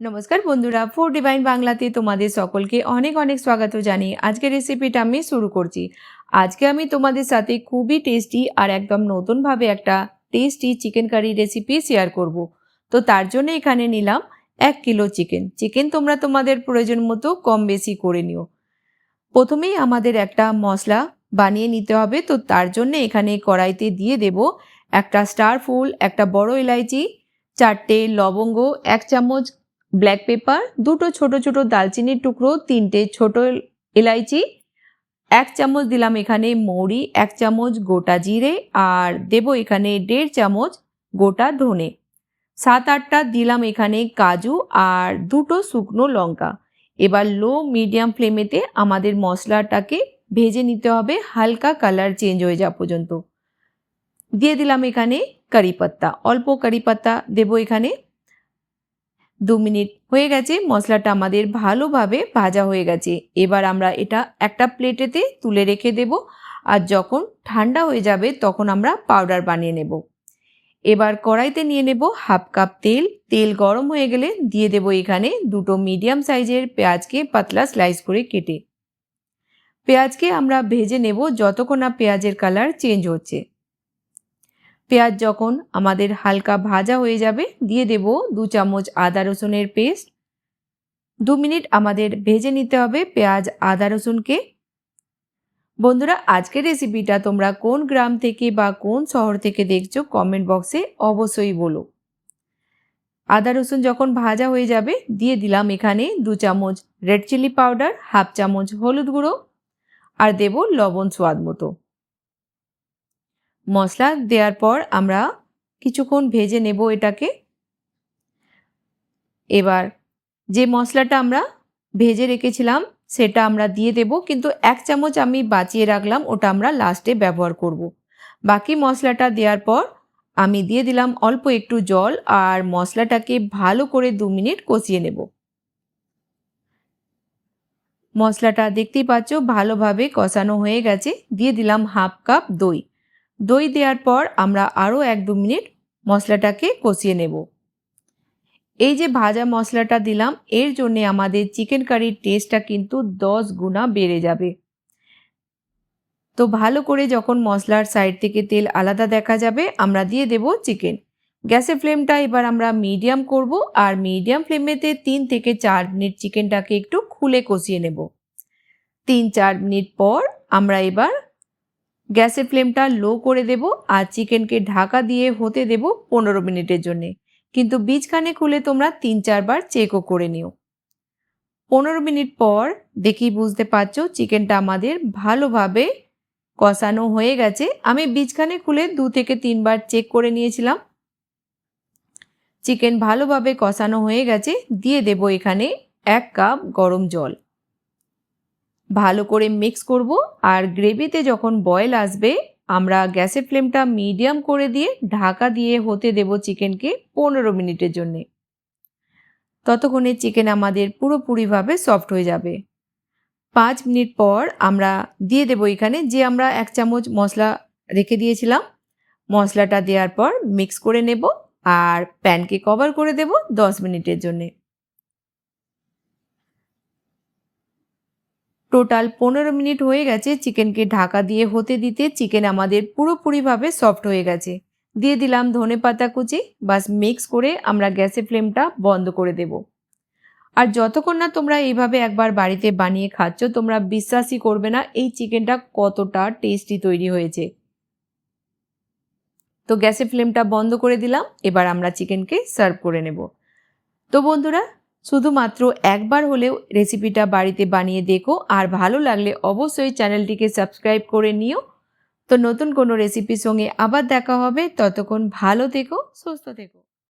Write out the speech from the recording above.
নমস্কার বন্ধুরা food divine বাংলাতে তোমাদের সকলকে অনেক অনেক স্বাগত জানিয়ে আজকের রেসিপিটা আমি শুরু করছি। আজকে আমি তোমাদের সাথে খুবই টেস্টি আর একদম নতুনভাবে একটা tasty chicken curry recipe share করব। তো তার জন্য এখানে নিলাম এক কিলো চিকেন চিকেন তোমরা তোমাদের প্রয়োজন মতো কম বেশি করে নিও। প্রথমেই আমাদের একটা মশলা বানিয়ে নিতে হবে। তো তার জন্য এখানে কড়াইতে দিয়ে দেব একটা স্টার ফুল, একটা বড় এলাইচি চারটে লবঙ্গ, এক চামচ ব্ল্যাক পেপার দুটো ছোট ছোট দালচিনির টুকরো, তিনটে ছোট এলাইচি, এক চামচ দিলাম এখানে মৌরি, এক চামচ গোটা জিরে আর দেব এখানে দেড় চামচ গোটা ধনে। সাত আটটা দিলাম এখানে কাজু আর দুটো শুকনো লঙ্কা। এবার লো মিডিয়াম ফ্লেমেতে আমাদের মশলাটাকে ভেজে নিতে হবে, হালকা কালার চেঞ্জ হয়ে যাওয়া পর্যন্ত। দিয়ে দিলাম এখানে কারি পাত্তা। অল্প কারি পাত্তা দেবো এখানে। দু মিনিট হয়ে গেছে, মশলাটা আমাদের ভালোভাবে ভাজা হয়ে গেছে। এবার আমরা এটা একটা প্লেটেতে তুলে রেখে দেব আর যখন ঠান্ডা হয়ে যাবে তখন আমরা পাউডার বানিয়ে নেব। এবার কড়াইতে নিয়ে নেব হাফ কাপ তেল। তেল গরম হয়ে গেলে দিয়ে দেব এখানে দুটো মিডিয়াম সাইজের পেঁয়াজকে পাতলা স্লাইস করে কেটে। পেঁয়াজকে আমরা ভেজে নেব যতক্ষণ না পেঁয়াজের কালার চেঞ্জ হচ্ছে। পেঁয়াজ যখন আমাদের হালকা ভাজা হয়ে যাবে, দিয়ে দেব দু চামচ আদা রসুনের পেস্ট। দু মিনিট আমাদের ভেজে নিতে হবে পেঁয়াজ, আদা রসুনকে। বন্ধুরা, আজকের রেসিপিটা তোমরা কোন গ্রাম থেকে বা কোন শহর থেকে দেখছ কমেন্ট বক্সে অবশ্যই বলো। আদা রসুন যখন ভাজা হয়ে যাবে, দিয়ে দিলাম এখানে দু চামচ রেড চিলি পাউডার, হাফ চামচ হলুদ গুঁড়ো, আর দেব লবণ স্বাদ মতো। মশলা দেওয়ার পর আমরা কিছুক্ষণ ভেজে নেব এটাকে। এবার যে মশলাটা আমরা ভেজে রেখেছিলাম, সেটা আমরা দিয়ে দেব, কিন্তু এক চামচ আমি বাঁচিয়ে রাখলাম, ওটা আমরা লাস্টে ব্যবহার করব। বাকি মশলাটা দেওয়ার পর আমি দিয়ে দিলাম অল্প একটু জল, আর মশলাটাকে ভালো করে দু মিনিট কষিয়ে নেব। মশলাটা দেখতেই পাচ্ছ, ভালোভাবে কষানো হয়ে গেছে। দিয়ে দিলাম হাফ কাপ দই। দই দেওয়ার পর আমরা আরও এক দু মিনিট মশলাটাকে কষিয়ে নেব। এই যে ভাজা মশলাটা দিলাম, এর জন্যে আমাদের চিকেন কারির টেস্টটা কিন্তু দশ গুণা বেড়ে যাবে। তো ভালো করে যখন মশলার সাইড থেকে তেল আলাদা দেখা যাবে, আমরা দিয়ে দেব চিকেন। গ্যাসের ফ্লেমটা এবার আমরা মিডিয়াম করব আর মিডিয়াম ফ্লেমেতে তিন থেকে চার মিনিট চিকেনটাকে একটু খুলে কষিয়ে নেব। তিন চার মিনিট পর আমরা এবার গ্যাসের ফ্লেমটা লো করে দেব আর চিকেনকে ঢাকা দিয়ে হতে দেব পনেরো মিনিটের জন্যে। কিন্তু বীজখানে খুলে তোমরা তিন চারবার চেকও করে নিও। পনেরো মিনিট পর দেখি বুঝতে পারছ চিকেনটা আমাদের ভালোভাবে কষানো হয়ে গেছে। আমি বীজখানে খুলে দু থেকে তিনবার চেক করে নিয়েছিলাম। চিকেন ভালোভাবে কষানো হয়ে গেছে। দিয়ে দেব এখানে এক কাপ গরম জল। ভালো করে মিক্স করব। আর গ্রেভিতে যখন বয়েল আসবে, আমরা গ্যাসের ফ্লেমটা মিডিয়াম করে দিয়ে ঢাকা দিয়ে হতে দেব চিকেনকে পনেরো মিনিটের জন্যে। ততক্ষণে চিকেন আমাদের পুরোপুরিভাবে সফট হয়ে যাবে। পাঁচ মিনিট পর আমরা দিয়ে দেব এখানে যে আমরা এক চামচ মশলা রেখে দিয়েছিলাম। মশলাটা দেওয়ার পর মিক্স করে নেব আর প্যানকে কভার করে দেব দশ মিনিটের জন্যে। টোটাল পনেরো মিনিট হয়ে গেছে চিকেনকে ঢাকা দিয়ে হতে দিতে। চিকেন আমাদের পুরোপুরিভাবে সফট হয়ে গেছে। দিয়ে দিলাম ধনে পাতা কুচি। বাস মিক্স করে আমরা গ্যাসের ফ্লেমটা বন্ধ করে দেব। আর যতক্ষণ না তোমরা এইভাবে একবার বাড়িতে বানিয়ে খাচ্ছ, তোমরা বিশ্বাসই করবে না এই চিকেনটা কতটা টেস্টি তৈরি হয়েছে। তো গ্যাসের ফ্লেমটা বন্ধ করে দিলাম। এবার আমরা চিকেনকে সার্ভ করে নেব। তো বন্ধুরা শুধুমাত্র একবার হলেও রেসিপিটা বাড়িতে বানিয়ে দেখো, আর ভালো লাগলে অবশ্যই চ্যানেলটিকে সাবস্ক্রাইব করে নিও। তো নতুন কোনো রেসিপির সঙ্গে আবার দেখা হবে। ততক্ষণ ভালো থেকো, সুস্থ থেকো।